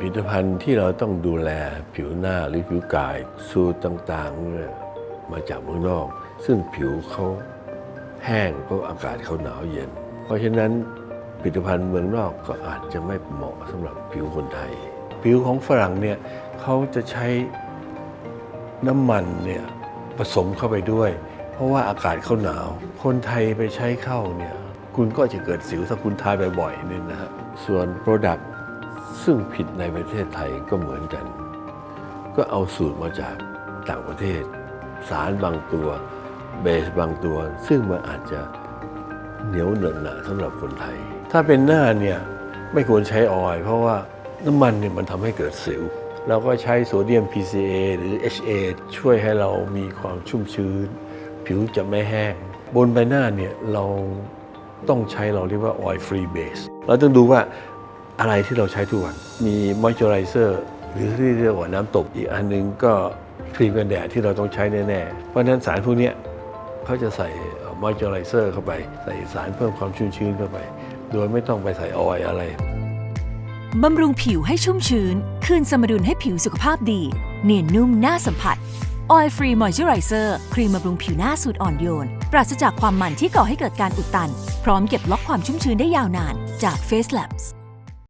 ผลิตภัณฑ์ที่เราต้องดูแลผิวหน้าหรือผิวกาย สูตรต่างๆเนี่ยมาจากเมืองนอก ซึ่งผิวเขาแห้งเพราะอากาศเขาหนาวเย็น เพราะฉะนั้นผลิตภัณฑ์เมืองนอกก็อาจจะไม่เหมาะสำหรับผิวคนไทย ผิวของฝรั่งเนี่ยเขาจะใช้น้ำมันเนี่ยผสมเข้าไปด้วย เพราะว่าอากาศเขาหนาว คนไทยไปใช้เข้าเนี่ยคุณก็จะเกิดสิวถ้าคุณทาบ่อยๆเนี่ยนะฮะส่วน Product ซึ่งผิดในประเทศไทยก็เหมือนกัน ก็เอาสูตรมาจากต่างประเทศ สารบางตัวเบสบางตัว ซึ่งมันอาจจะเหนียวเหนอะหนะสำหรับคนไทย ถ้าเป็นหน้าเนี่ยไม่ควรใช้ออยล์เพราะว่าน้ำมันเนี่ยมันทำให้เกิดสิวเราก็ใช้โซเดียม PCA หรือ HA ช่วยให้เรามีความชุ่มชื้น ผิวจะไม่แห้ง บนใบหน้าเนี่ยเราต้องใช้เราเรียกว่า oil free base เราต้องดูว่า อะไรที่เราใช้ทุกวัน มี moisturizer หรือที่เรียกว่าน้ำตบอีกอันหนึงก็ครีมกันแดดที่เราต้องใช้แน่ๆ เพราะฉะนั้นสารพวกเนี้ยเขาจะใส่ moisturizer เข้าไป ใส่สารเพิ่มความชุ่มชื้นเข้าไป โดยไม่ต้องไปใส่ออยล์อะไรบำรุงผิวให้ชุ่มชื้น คืนสมดุลให้ผิวสุขภาพดี เนียนนุ่มน่าสัมผัส Oil Free Moisturizer ครีมบำรุงผิวหน้าสูตรอ่อนโยน ปราศจากความมันที่ก่อให้เกิดการอุดตัน พร้อมเก็บล็อกความชุ่มชื้นได้ยาวนานจาก Face Labs